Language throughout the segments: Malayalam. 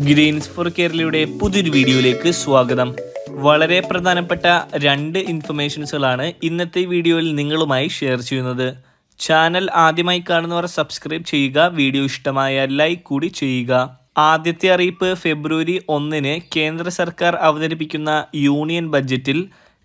ഗ്രീൻസ് ഫോർ കേരളയുടെ പുതിയൊരു വീഡിയോയിലേക്ക് സ്വാഗതം. വളരെ പ്രധാനപ്പെട്ട രണ്ട് ഇൻഫർമേഷൻസുകളാണ് ഇന്നത്തെ വീഡിയോയിൽ നിങ്ങളുമായി ഷെയർ ചെയ്യുന്നത്. ചാനൽ ആദ്യമായി കാണുന്നവർ സബ്സ്ക്രൈബ് ചെയ്യുക വീഡിയോ ഇഷ്ടമായ ലൈക്ക് കൂടി ചെയ്യുക. ആദ്യത്തെ അറിയിപ്പ് ഫെബ്രുവരി ഒന്നിന് കേന്ദ്ര സർക്കാർ അവതരിപ്പിക്കുന്ന യൂണിയൻ ബഡ്ജറ്റിൽ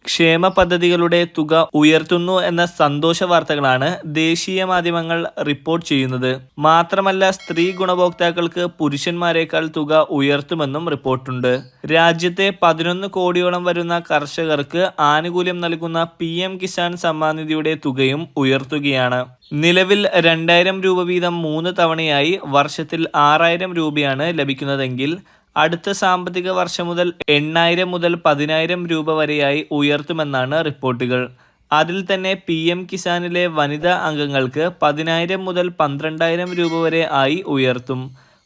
ക്ഷേമ പദ്ധതികളുടെ തുക ഉയർത്തുന്നു എന്ന സന്തോഷ വാർത്തകളാണ് ദേശീയ മാധ്യമങ്ങൾ റിപ്പോർട്ട് ചെയ്യുന്നത്. മാത്രമല്ല സ്ത്രീ ഗുണഭോക്താക്കൾക്ക് പുരുഷന്മാരെക്കാൾ തുക ഉയർത്തുമെന്നും റിപ്പോർട്ടുണ്ട്. രാജ്യത്തെ പതിനൊന്ന് കോടിയോളം വരുന്ന കർഷകർക്ക് ആനുകൂല്യം നൽകുന്ന പി കിസാൻ സമ്മാൻ നിധിയുടെ തുകയും ഉയർത്തുകയാണ്. നിലവിൽ രണ്ടായിരം രൂപ വീതം മൂന്ന് തവണയായി വർഷത്തിൽ ആറായിരം രൂപയാണ് ലഭിക്കുന്നതെങ്കിൽ അടുത്ത സാമ്പത്തിക വർഷം മുതൽ എണ്ണായിരം മുതൽ പതിനായിരം രൂപ വരെയായി ഉയർത്തുമെന്നാണ് റിപ്പോർട്ടുകൾ. അതിൽ തന്നെ പി എം കിസാനിലെ വനിതാ അംഗങ്ങൾക്ക് പതിനായിരം മുതൽ പന്ത്രണ്ടായിരം രൂപ വരെ ആയി ഉയർത്തും.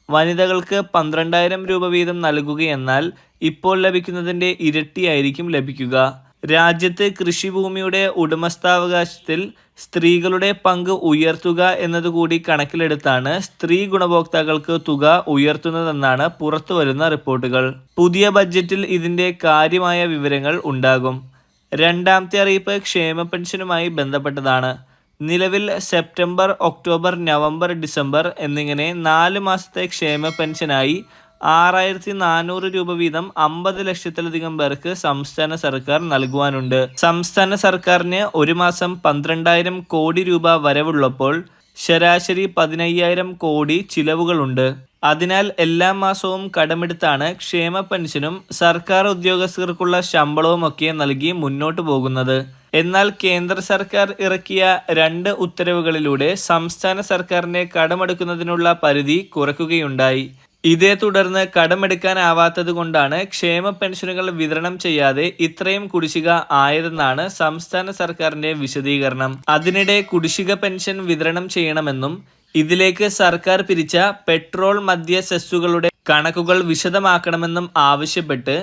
വനിതകൾക്ക് പന്ത്രണ്ടായിരം രൂപ വീതം നൽകുകയെന്നാൽ ഇപ്പോൾ ലഭിക്കുന്നതിന്റെ ഇരട്ടിയായിരിക്കും ലഭിക്കുക. രാജ്യത്ത് കൃഷിഭൂമിയുടെ ഉടമസ്ഥാവകാശത്തിൽ സ്ത്രീകളുടെ പങ്ക് ഉയർത്തുക എന്നതുകൂടി കണക്കിലെടുത്താണ് സ്ത്രീ ഗുണഭോക്താക്കൾക്ക് തുക ഉയർത്തുന്നതെന്നാണ് പുറത്തുവരുന്ന റിപ്പോർട്ടുകൾ. പുതിയ ബജറ്റിൽ ഇതിന്റെ കാര്യമായ വിവരങ്ങൾ ഉണ്ടാകും. രണ്ടാമത്തെ അറിയിപ്പ് ക്ഷേമ പെൻഷനുമായി ബന്ധപ്പെട്ടതാണ്. നിലവിൽ സെപ്റ്റംബർ ഒക്ടോബർ നവംബർ ഡിസംബർ എന്നിങ്ങനെ നാല് മാസത്തെ ക്ഷേമ പെൻഷനായി ആറായിരത്തി നാനൂറ് രൂപ വീതം അമ്പത് ലക്ഷത്തിലധികം പേർക്ക് സംസ്ഥാന സർക്കാർ നൽകുവാനുണ്ട്. സംസ്ഥാന സർക്കാരിന് ഒരു മാസം പന്ത്രണ്ടായിരം കോടി രൂപ വരവുള്ളപ്പോൾ ശരാശരി പതിനയ്യായിരം കോടി ചിലവുകളുണ്ട്. അതിനാൽ എല്ലാ മാസവും കടമെടുത്താണ് ക്ഷേമ പെൻഷനും സർക്കാർ ഉദ്യോഗസ്ഥർക്കുള്ള ശമ്പളവും ഒക്കെ നൽകി മുന്നോട്ടു പോകുന്നത്. എന്നാൽ കേന്ദ്ര സർക്കാർ ഇറക്കിയ രണ്ട് ഉത്തരവുകളിലൂടെ സംസ്ഥാന സർക്കാരിനെ കടമെടുക്കുന്നതിനുള്ള പരിധി കുറയ്ക്കുകയുണ്ടായി. ഇതേ തുടർന്ന് കടമെടുക്കാനാവാത്തത് കൊണ്ടാണ് ക്ഷേമ പെൻഷനുകൾ വിതരണം ചെയ്യാതെ ഇത്രയും കുടിശ്ശിക ആയതെന്നാണ് സംസ്ഥാന സർക്കാരിന്റെ വിശദീകരണം. അതിനിടെ കുടിശ്ശിക പെൻഷൻ വിതരണം ചെയ്യണമെന്നും ഇതിലേക്ക് സർക്കാർ പിരിച്ച പെട്രോൾ മദ്യ സെസ്സുകളുടെ കണക്കുകൾ വിശദമാക്കണമെന്നും ആവശ്യപ്പെട്ട്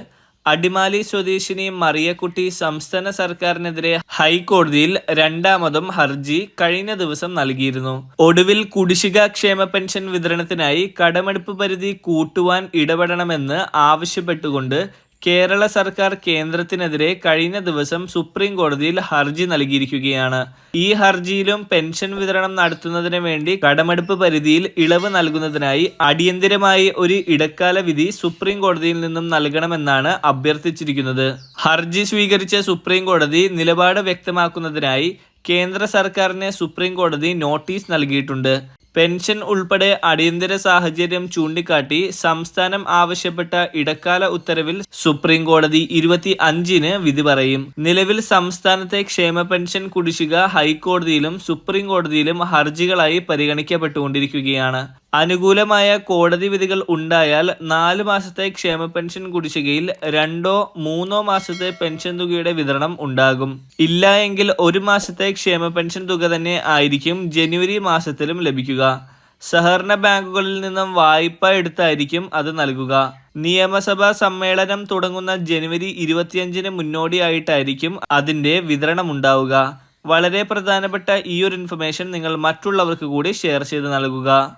അടിമാലി സ്വദേശിനി മറിയക്കുട്ടി സംസ്ഥാന സർക്കാരിനെതിരെ ഹൈക്കോടതിയിൽ രണ്ടാമതും ഹർജി കഴിഞ്ഞ ദിവസം നൽകിയിരുന്നു. ഒടുവിൽ കുടിശ്ശിക ക്ഷേമ പെൻഷൻ വിതരണത്തിനായി കടമെടുപ്പ് പരിധി കൂട്ടുവാൻ ഇടപെടണമെന്ന് ആവശ്യപ്പെട്ടുകൊണ്ട് കേരള സർക്കാർ കേന്ദ്രത്തിനെതിരെ കഴിഞ്ഞ ദിവസം സുപ്രീം കോടതിയിൽ ഹർജി നൽകിയിരിക്കുകയാണ്. ഈ ഹർജിയിലും പെൻഷൻ വിതരണം നടത്തുന്നതിന് വേണ്ടി കടമെടുപ്പ് പരിധിയിൽ ഇളവ് നൽകുന്നതിനായി അടിയന്തിരമായി ഒരു ഇടക്കാല വിധി സുപ്രീം കോടതിയിൽ നിന്നും നൽകണമെന്നാണ് അഭ്യർത്ഥിച്ചിരിക്കുന്നത്. ഹർജി സ്വീകരിച്ച സുപ്രീം കോടതി നിലപാട് വ്യക്തമാക്കുന്നതിനായി കേന്ദ്ര സർക്കാരിന് സുപ്രീം കോടതി നോട്ടീസ് നൽകിയിട്ടുണ്ട്. പെൻഷൻ ഉൾപ്പെടെ അടിയന്തര സാഹചര്യം ചൂണ്ടിക്കാട്ടി സംസ്ഥാനം ആവശ്യപ്പെട്ട ഇടക്കാല ഉത്തരവിൽ സുപ്രീം കോടതി ഇരുപത്തി അഞ്ചിന് വിധി പറയും. നിലവിൽ സംസ്ഥാനത്തെ ക്ഷേമ പെൻഷൻ കുടിശ്ശിക ഹൈക്കോടതിയിലും സുപ്രീം കോടതിയിലും ഹർജികളായി പരിഗണിക്കപ്പെട്ടുകൊണ്ടിരിക്കുകയാണ്. അനുകൂലമായ കോടതി വിധികൾ ഉണ്ടായാൽ നാല് മാസത്തെ ക്ഷേമ പെൻഷൻ കുടിശ്ശികയിൽ രണ്ടോ മൂന്നോ മാസത്തെ പെൻഷൻ തുകയുടെ വിതരണം ഉണ്ടാകും. ഇല്ല എങ്കിൽ ഒരു മാസത്തെ ക്ഷേമ പെൻഷൻ തുക തന്നെ ആയിരിക്കും ജനുവരി മാസത്തിലും ലഭിക്കുക. സഹകരണ ബാങ്കുകളിൽ നിന്നും വായ്പ എടുത്തായിരിക്കും അത് നൽകുക. നിയമസഭാ സമ്മേളനം തുടങ്ങുന്ന ജനുവരി ഇരുപത്തിയഞ്ചിന് മുന്നോടിയായിട്ടായിരിക്കും അതിന്റെ വിതരണം ഉണ്ടാവുക. വളരെ പ്രധാനപ്പെട്ട ഈ ഒരു ഇൻഫർമേഷൻ നിങ്ങൾ മറ്റുള്ളവർക്ക് കൂടി ഷെയർ ചെയ്ത് നൽകുക.